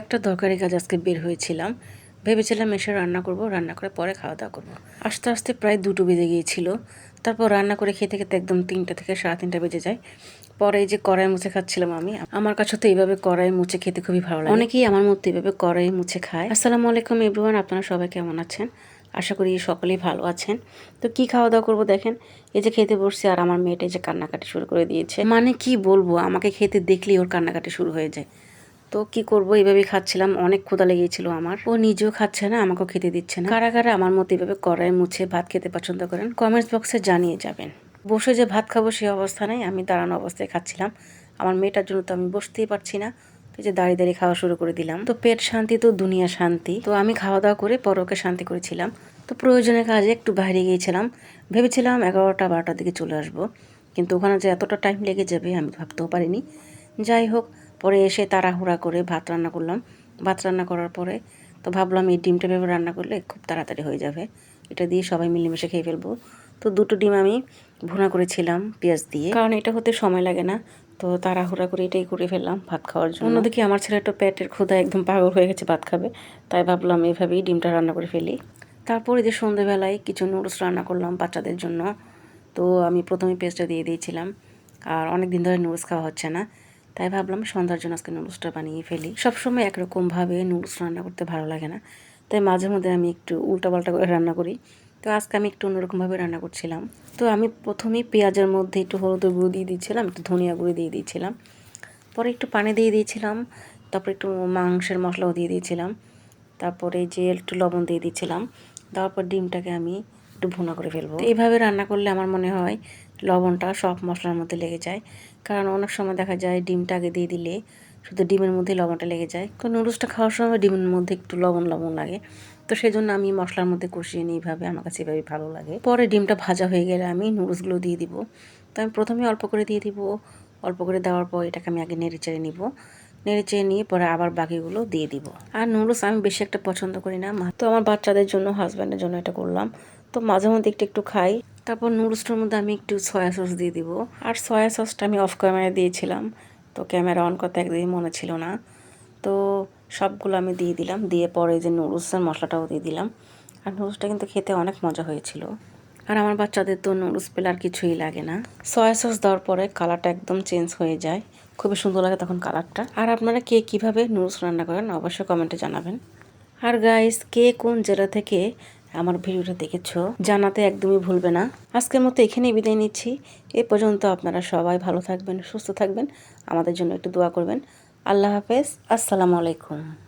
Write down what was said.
একটা দরকারি কাজ আজকে বের হয়েছিলাম। ভেবেছিলাম এসে রান্না করব, রান্না করে পরে খাওয়া দাওয়া করব। আস্তে আস্তে প্রায় দুটো বেজে গিয়েছিল। তারপর রান্না করে খেতে খেতে একদম তিনটা থেকে সাড়ে তিনটা বেজে যায়। পরে এই যে কড়াই মুছে খাচ্ছিলাম আমি, আমার কাছে তো এইভাবে কড়াই মুছে খেতে খুবই ভালো লাগে। অনেকেই আমার মতো এইভাবে কড়াই মুছে খায়। আসসালামু আলাইকুম এভরিওয়ান, আপনারা সবাই কেমন আছেন? আশা করি সকলেই ভালো আছেন। তো কি খাওয়া দাওয়া করব দেখেন, এই যে খেতে বসছে আর আমার মেয়েটা যে কান্নাকাটি শুরু করে দিয়েছে। মানে কি বলব, আমাকে খেতে দেখলেই ওর কান্নাকাটি শুরু হয়ে যায়। তো কি করব? এইভাবেই খাচ্ছিলাম। অনেক ক্ষুধা লেগেছিল আমার। ও নিজেও খাচ্ছে না, আমাকেও খেতে দিচ্ছে না। কারা কারা আমার মতো এইভাবে কড়াই মুছে ভাত খেতে পছন্দ করেন কমেন্টস বক্সে জানিয়ে যাবেন। বসে যে ভাত খাব সেই অবস্থা নেই, আমি দাঁড়ানো অবস্থায় খাচ্ছিলাম। আমার মেয়েটার জন্য তো আমি বসতেই পারছি না। তো যে দাঁড়িয়ে দাঁড়িয়ে খাওয়া শুরু করে দিলাম। তো পেট শান্তি তো, দুনিয়া শান্তি। তো আমি খাওয়া দাওয়া করে পর ওকে শান্তি করেছিলাম। তো প্রয়োজনের কাজে একটু বাইরে গিয়েছিলাম। ভেবেছিলাম এগারোটা, বারোটার দিকে চলে আসব। কিন্তু ওখানে যে এতটা টাইম লেগে যাবে, আমি ভাবতেও পারিনি। যাই হোক পরে এসে তাড়াহুড়া করে ভাত রান্না করলাম। ভাত রান্না করার পরে তো ভাবলাম এই ডিমটা ভেবে রান্না করলে খুব তাড়াতাড়ি হয়ে যাবে। এটা দিয়ে সবাই মিলেমিশে খেয়ে ফেলব। তো দুটো ডিম আমি ভুনা করেছিলাম পেঁয়াজ দিয়ে। কারণ এটা হতে সময় লাগে না। তো তাড়াহুড়া করে এটাই করে ফেললাম ভাত খাওয়ার জন্য। অন্যদিকে আমার ছেলে ছেলেটা পেটের ক্ষুধা একদম পাগল হয়ে গেছে ভাত খাবে। তাই ভাবলাম এইভাবেই ডিমটা রান্না করে ফেলি। তারপরে যে সন্ধেবেলায় কিছু নুডলস রান্না করলাম বাচ্চাদের জন্য। তো আমি প্রথমে পেস্টটা দিয়ে দিয়েছিলাম। আর অনেক দিন ধরে নুডলস খাওয়া হচ্ছে না। তাই ভাবলাম সন্ধ্যার জন্য আজকে নুডলসটা বানিয়ে ফেলি। সবসময় একরকমভাবে নুডলস রান্না করতে ভালো লাগে না। তাই মাঝে মধ্যে আমি একটু উল্টাপাল্টা করে রান্না করি। তো আজকে আমি একটু অন্যরকমভাবে রান্না করছিলাম। তো আমি প্রথমেই পেঁয়াজের মধ্যে একটু হলুদের গুঁড়ো দিয়ে দিয়েছিলাম, একটু ধনিয়া গুঁড়ো দিয়ে দিয়েছিলাম। পরে একটু পানি দিয়ে দিয়েছিলাম, তারপরে একটু মাংসের মশলাও দিয়ে দিয়েছিলাম। তারপরে যে একটু লবণ দিয়ে দিয়েছিলাম, তারপর ডিমটাকে আমি একটু ভুনা করে ফেলব। এইভাবে রান্না করলে আমার মনে হয় লবণটা সব মশলার মধ্যে লেগে যায়। কারণ অনেক সময় দেখা যায় ডিমটা আগে দিয়ে দিলে শুধু ডিমের মধ্যে লবণটা লেগে যায়। তো নুডলসটা খাওয়ার সময় ডিমের মধ্যে একটু লবণ লবণ লাগে। তো সেই জন্য আমি মশলার মধ্যে কষিয়ে নিই এইভাবে আমার কাছে এভাবে ভালো লাগে। পরে ডিমটা ভাজা হয়ে গেলে আমি নুডলসগুলো দিয়ে দিব। তো আমি প্রথমে অল্প করে দিয়ে দিব। অল্প করে দেওয়ার পর এটাকে আমি আগে নেড়ে চেড়ে নিব। নেড়ে চেড়ে নিয়ে পরে আবার বাকিগুলো দিয়ে দিব। আর নুডলস আমি বেশি একটা পছন্দ করি না। তো আমার বাচ্চাদের জন্য হাজব্যান্ডের জন্য এটা করলাম। তো মাঝে মধ্যে একটু একটু খাই। তারপর নুডলসটার মধ্যে আমি একটু সয়া সস দিয়ে দিব। আর সয়া সসটা আমি অফ ক্যামেরায় দিয়েছিলাম, তো ক্যামেরা অন করতে একদিনই মনে ছিল না। তো সবগুলো আমি দিয়ে দিলাম, দিয়ে পরে যে নুডলসের মশলাটাও দিয়ে দিলাম। আর নুডলসটা কিন্তু খেতে অনেক মজা হয়েছিল। আর আমার বাচ্চাদের তো নুডলস পেলে আর কিছুই লাগে না। সয়া সস দেওয়ার পরে কালারটা একদম চেঞ্জ হয়ে যায়। খুবই সুন্দর লাগে তখন কালারটা আর আপনারা কে কীভাবে নুডলস রান্না করেন, অবশ্যই কমেন্টে জানাবেন। আর গাইস কে কোন জেলা থেকে আমার ভিডিওটা দেখেছ, জানাতে একদমই ভুলবে না। আজকের মতো এখানেই বিদায় নিচ্ছি। এ পর্যন্ত আপনারা সবাই ভালো থাকবেন, সুস্থ থাকবেন। আমাদের জন্য একটু দোয়া করবেন। আল্লাহ হাফেজ, আসসালামু আলাইকুম।